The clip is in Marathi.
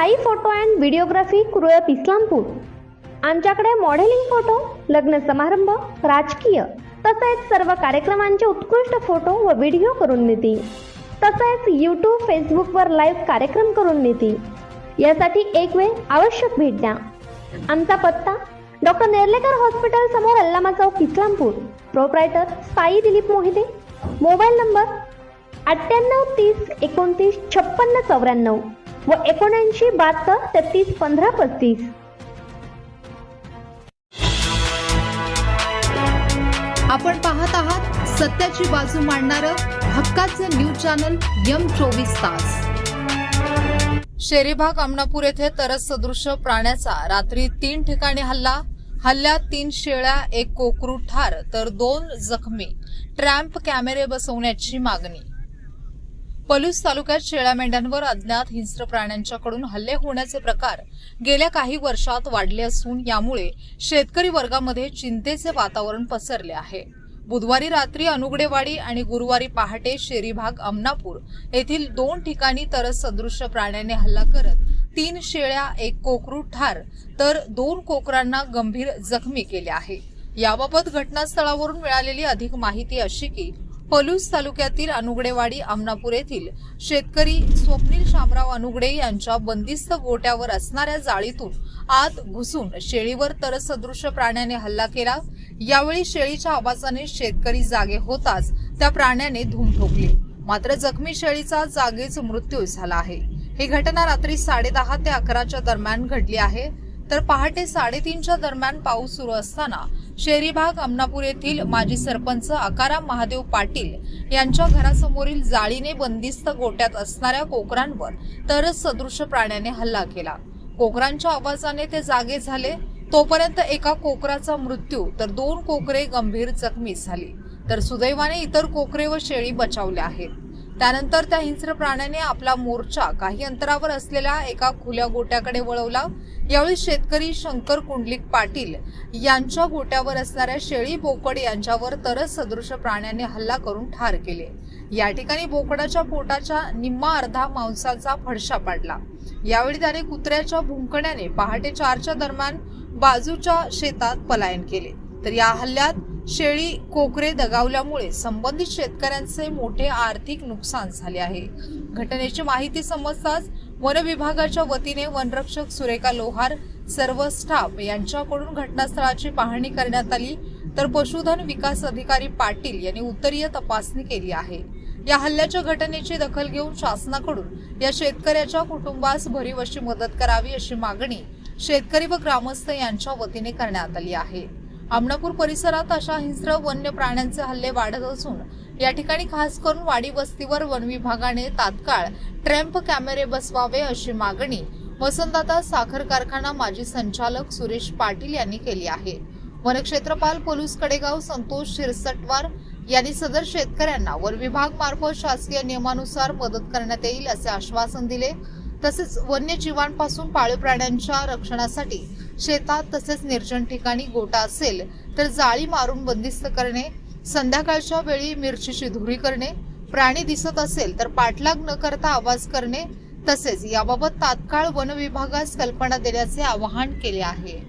Sai photo and videography Kurlap Islampur. आमच्याकडे मॉडेलिंग फोटो लग्न समारंभ राजकीय तसेच सर्व कार्यक्रमांचे उत्कृष्ट फोटो व व्हिडिओ करून देते तसेच यूट्यूब फेसबुकवर लाईव्ह कार्यक्रम करून देते यासाठी एक वेळ आवश्यक भेट द्या. आमचा पत्ता डॉक्टर नेर्लेकर हॉस्पिटल समोर Allama Chowk Islampur. Proprietor Sai Dilip Mohite. Mobile number अठ्ठ्याण्णव तीस एकोणतीस छप्पन्न चौऱ्याण्णव. व एकोणऐंशी बहात्तर तेहतीस पंधरा पस्तीस. आपण पाहत आहात सत्याची बाजू मांडणारं हक्काचं न्यूज चॅनल यम चोवीस तास. शेरीबाग अमनापूर येथे तरस सदृश प्राण्याचा रात्री तीन ठिकाणी हल्ला. हल्ल्यात तीन शेळ्या एक कोकरू ठार तर दोन जखमी. ट्रॅम्प कॅमेरे बसवण्याची मागणी. पलूस तालुक्यात शेळ्या मेंढ्यांवर अज्ञात हिंस्र प्राण्यांच्याकडून हल्ले होण्याचे प्रकार गेल्या काही वर्षात वाढले असून यामुळे शेतकरी वर्गामध्ये चिंतेचे वातावरण पसरले आहे. बुधवारी रात्री अनुगडेवाडी आणि गुरुवारी पहाटे शेरीभाग अमनापूर येथील दोन ठिकाणी तरस सदृश्य प्राण्याने हल्ला करत तीन शेळ्या एक कोकरू ठार तर दोन कोकरांना गंभीर जखमी केले आहे. याबाबत घटनास्थळावरून मिळालेली अधिक माहिती अशी की पलूस तालुक्यातील अनुगडेवाडी आमनापूर येथील शेतकरी स्वप्नील शामराव अनुगडे यांच्या बंदिस्त गोट्यावर असणाऱ्या जाळीतून आत घुसून शेळीवर तरसदृश्य प्राण्याने हल्ला केला. यावेळी शेळीच्या आवाजाने शेतकरी जागे होताच त्या प्राण्याने धूम ठोकली. मात्र जखमी शेळीचा जागीच मृत्यू झाला आहे. ही घटना रात्री साडेदहा ते अकराच्या दरम्यान घडली आहे. तर पहाटे साडेतीनच्या दरम्यान पाऊस सुरू असताना शेरीभाग अमनापूर येथील माजी सरपंच आकाराम महादेव पाटील यांच्या घरासमोरील जाळीने बंदिस्त गोट्यात असणाऱ्या कोकरांवर तरच सदृश प्राण्याने हल्ला केला. कोकरांच्या आवाजाने ते जागे झाले. तोपर्यंत एका कोकराचा मृत्यू तर दोन कोकरे गंभीर जखमी झाली. तर सुदैवाने इतर कोकरे व शेळी बचावल्या आहेत. त्यानंतर त्या हिंस्र प्राण्याने आपला मोर्चा काही अंतरावर असलेल्या एका खुल्या गोट्याकडे वळवला. यावेळी शेतकरी शंकर कुंडलिक पाटील यांच्या गोट्यावर असणाऱ्या शेळी बोकड यांच्यावर तरच सदृश प्राण्याने हल्ला करून ठार केले. या ठिकाणी बोकडाच्या पोटाच्या निम्मा अर्धा मांसाचा फडशा पाडला. यावेळी त्याने कुत्र्याच्या भुंकण्याने पहाटे चारच्या दरम्यान बाजूच्या शेतात पलायन केले. तर या हल्ल्यात शेळी कोकरे दगावल्यामुळे संबंधित शेतकऱ्यांचे मोठे आर्थिक नुकसान झाले आहे. घटनेची माहिती समजताच वन विभागाच्या वतीने वनरक्षक सुरेखा लोहार सर्व स्टाफ यांच्याकडून घटनास्थळाची पाहणी करण्यात आली. तर पशुधन विकास अधिकारी पाटील यांनी उत्तरीय तपासणी केली आहे. या हल्ल्याच्या घटनेची दखल घेऊन शासनाकडून या शेतकऱ्याच्या कुटुंबास भरीव अशी मदत करावी अशी मागणी शेतकरी व ग्रामस्थ यांच्या वतीने करण्यात आली आहे. आमणापूर परिसरात अशा हिंस्र वन्य प्राण्यांचे हल्ले वाढत असून या ठिकाणी खास करून वाडी वस्तीवर वन विभागाने तात्काळ ट्रॅम्प कॅमेरे बसवावे अशी मागणी वसंतदाता साखर कारखाना माजी संचालक सुरेश पाटील यांनी केली आहे. वनक्षेत्रपाल पोलीस कडेगाव संतोष शिरसटवार यांनी सदर शेतकऱ्यांना वन विभाग मार्फत शासकीय नियमानुसार मदत करण्यात येईल असे आश्वासन दिले. तसेच वन्यजीवांपासून पाळीव प्राण्यांच्या रक्षणासाठी शेतात तसेच निर्जन ठिकाणी गोटा असेल तर जाळी मारून बंदिस्त करणे संध्याकाळच्या वेळी मिरचीची धुरी करणे प्राणी दिसत असेल तर पाठलाग न करता आवाज करणे तसेच याबाबत तात्काळ वन विभागास कल्पना देण्याचे आवाहन केले आहे.